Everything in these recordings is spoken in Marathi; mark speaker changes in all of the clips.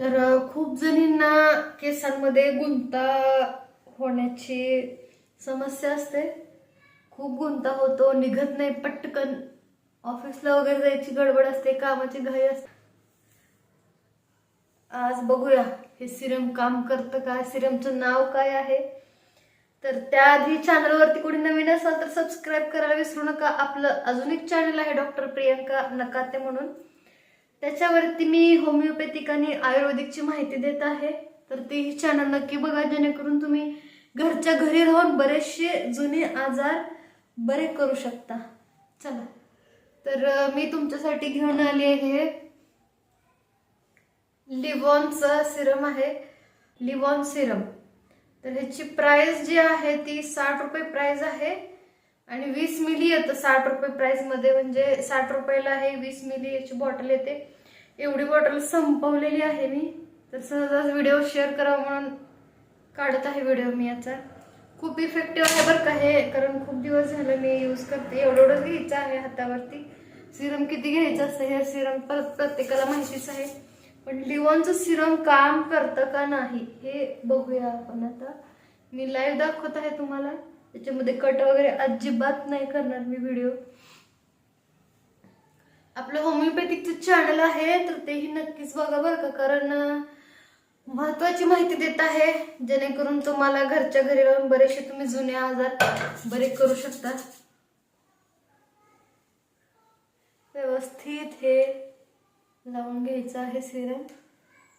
Speaker 1: तर खूप जणींना केसांमध्ये गुंता होण्याची समस्या असते. खूप गुंता होतो निघत नाही पटकन ऑफिसला वगैरे जायची गडबड असते कामाची घाई असते. आज बघूया हे सिरम काम करतं काय सिरमचं नाव काय आहे? तर त्याआधी चॅनलवरती कोणी नवीन असाल तर सबस्क्राईब करायला विसरू नका. आपलं अजून एक चॅनल आहे डॉक्टर प्रियंका नकाते म्हणून. त्याच्यावरती मी होमिओपॅथिक आणि आयुर्वेदिकची माहिती देत आहे. तर तेही चॅनल नक्की बघा जेणेकरून तुम्ही घरच्या घरी राहून बरेचसे जुने आजार बरे करू शकता. चला. तर मी तुमच्यासाठी घेऊन आली आहे. लिवॉनचं सिरम आहे. लिवॉन सिरम तर ह्याची प्राइस जी आहे ती साठ रुपये प्राइस आहे. आणि वीस मिली येतं साठ रुपये प्राईसमध्ये म्हणजे साठ रुपयाला आहे वीस मिली याची बॉटल येते. एवढी बॉटल संपवलेली आहे मी. तर सहजच व्हिडिओ शेअर करावा म्हणून काढत आहे व्हिडिओ मी याचा खूप इफेक्टिव्ह आहे बरं का हे कारण खूप दिवस झालं मी यूज करते. एवढं एवढं घ्यायचं आहे हातावरती. सिरम किती घ्यायचं असतं? हे सिरम परत प्रत्येकाला माहितीच आहे. पण लिवॉनचं सिरम काम करतं का नाही हे बघूया आपण आता. मी लाईव्ह दाखवत आहे तुम्हाला. त्याच्यामध्ये कट वगैरे अजिबात नाही करणार मी व्हिडिओ आपलं होमिओपॅथिकचं चॅनल आहे तर तेही नक्कीच बघा बरं का कारण महत्वाची माहिती देत आहे. जेणेकरून तुम्हाला घरच्या घरी राहून बरेचसे तुम्ही जुने आजार बरे करू शकता. व्यवस्थित हे लावून घ्यायचं आहे सिरम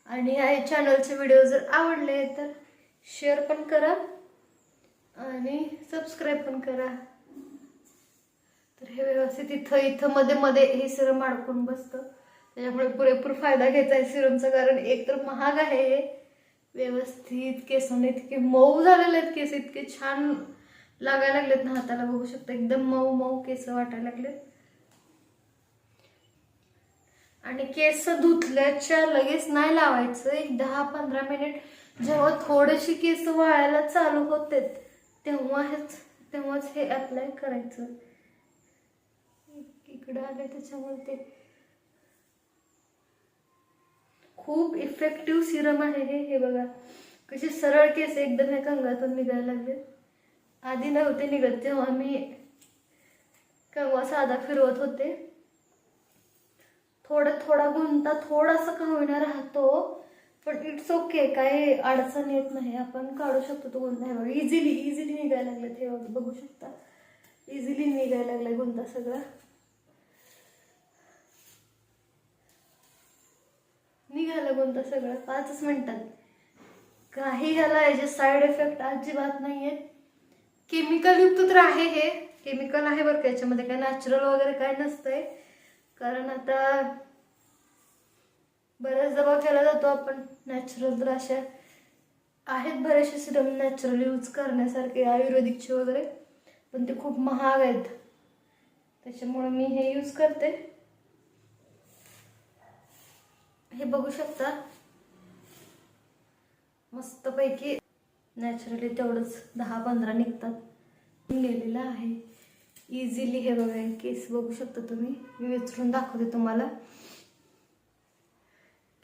Speaker 1: आणि ह्या चॅनलचे व्हिडिओ जर आवडले तर शेअर पण करा. आणि सबस्क्राईब पण करा. तर हे व्यवस्थित इथं इथं मध्ये मध्ये हे सिरम अडकून बसतं. त्याच्यामुळे पुरेपूर फायदा घ्यायचा आहे सिरमचा कारण एक तर महाग आहे हे. व्यवस्थित केसांना इतके मऊ झालेले आहेत केस इतके छान लागायला लागलेत ना हाताला. बघू शकता एकदम मऊ मऊ केस वाटायला लागलेत. आणि केस धुतल्याच्या लगेच नाही लावायचं. एक दहा पंधरा मिनिट जेव्हा थोडेसे केस वाळायला चालू होते तेव्हाच तेव्हाच हे अप्लाय करायचं. इकडं आले त्याच्यामुळे ते खूप इफेक्टिव्ह सिरम आहे हे हे बघा. कसे सरळ केस एकदम हे कंगातून निघायला लागले. आधी नव्हते निघत तेव्हा मी कंगवा साधा फिरवत होते. थोडा थोडा गुंता थोडासा का होईना राहतो. पण इट्स ओके काही अडचण येत नाही. आपण काढू शकतो तो गुंता हे बघा इझिली इझिली निघायला लागलं ते बघा, बघू शकता. इझिली निघायला लागला गुंता सगळा. निघाला कोणता सगळं. पाचच मिनिटात काही ह्याला याचे साईड इफेक्ट अजिबात नाही आहेत केमिकलयुक्त तर आहे हे. केमिकल आहे बरं का याच्यामध्ये काय नॅचरल वगैरे काय नसतंय. कारण आता बऱ्याच दवा केला जातो आपण. नॅचरल तर अशा आहेत बरेचसे सिरम नॅचरल यूज करण्यासारखे आयुर्वेदिकचे वगैरे पण ते खूप महाग आहेत. त्याच्यामुळे मी हे यूज करते. हे बघू शकता. मस्तपैकी नॅचरली तेवढंच दहा पंधरा निघतात. गेलेलं आहे. इझिली हे बघा केस बघू शकता तुम्ही. मी विचारून दाखवते तुम्हाला.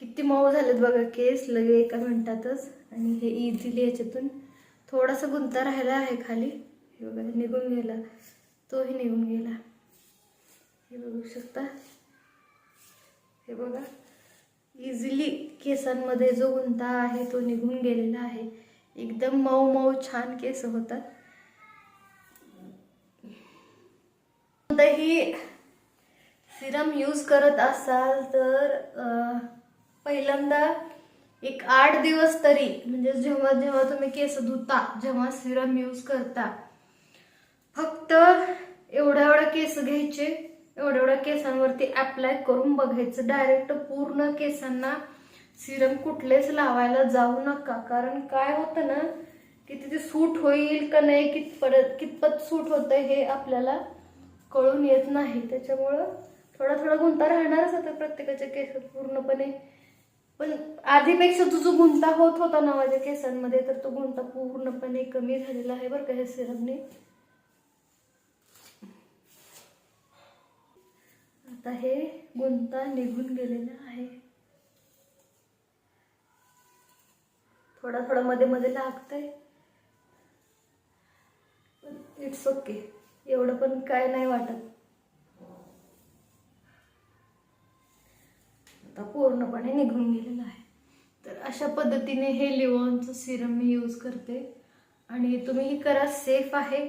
Speaker 1: किती मऊ झालेत बघा केस लगे एका मिनटातच. आणि हे इझिली याच्यातून थोडासा गुंता राहिला आहे खाली. हे बघा निघून गेला. तोही निघून गेला. हे बघू शकता. हे बघा इझिली केसांमध्ये जो गुंता आहे तो निघून गेलेला आहे. एकदम मऊ मऊ छान केस होतात. कोणतंही सिरम यूज करत असाल तर पहिल्यांदा एक आठ दिवस तरी म्हणजे जेव्हा जेव्हा तुम्ही केस धुता जेव्हा सिरम यूज करता फक्त एवढ्या एवढ्या केस घ्यायचे एवढ्या एवढ्या केसांवरती अप्लाय करून बघायचं. डायरेक्ट पूर्ण केसांना सिरम कुठलेच लावायला जाऊ नका. कारण काय होतं ना की तिथे सूट होईल का नाही कितपत कितपत सूट होतं हे आपल्याला कळून येत नाही. त्याच्यामुळं थोडा थोडा गुंता राहणारच आता प्रत्येकाच्या केसात पूर्णपणे. पण आधीपेक्षा तुझं गुंता होत होता ना माझ्या केसांमध्ये तर तो गुंता पूर्णपणे कमी झालेला आहे बरं का हे सिरमने. आता हे गुंता निघून गेलेला आहे. थोडा थोडा मध्ये मध्ये लागतंय. इट्स ओके एवढं पण काय नाही वाटत आता पूर्णपणे निघून गेलेलं आहे. तर अशा पद्धतीने हे लिवॉनचं सिरम मी यूज करते. आणि तुम्हीही करा सेफ आहे.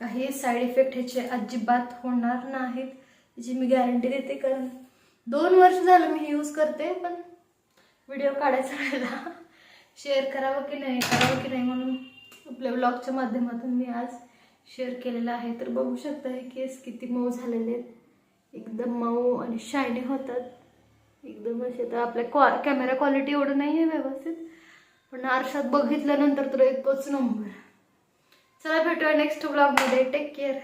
Speaker 1: काही साईड इफेक्ट ह्याचे अजिबात होणार नाहीत याची मी गॅरंटी देते. कारण दोन वर्ष झालं मी हे यूज करते पण व्हिडिओ काढायचा वेळेला शेअर करावं की नाही करावं की नाही म्हणून आपल्या ब्लॉगच्या माध्यमातून मी आज शेअर केलेला आहे. तर बघू शकता हे केस किती मऊ झालेले आहेत. एकदम मऊ आणि शायनी होतात. एकदम असे तर आपल्या क्वा कॅमेरा क्वालिटी एवढं नाही आहे व्यवस्थित. पण आरशात बघितल्यानंतर तर एकच नंबर चला भेटूया नेक्स्ट ब्लॉगमध्ये टेक केअर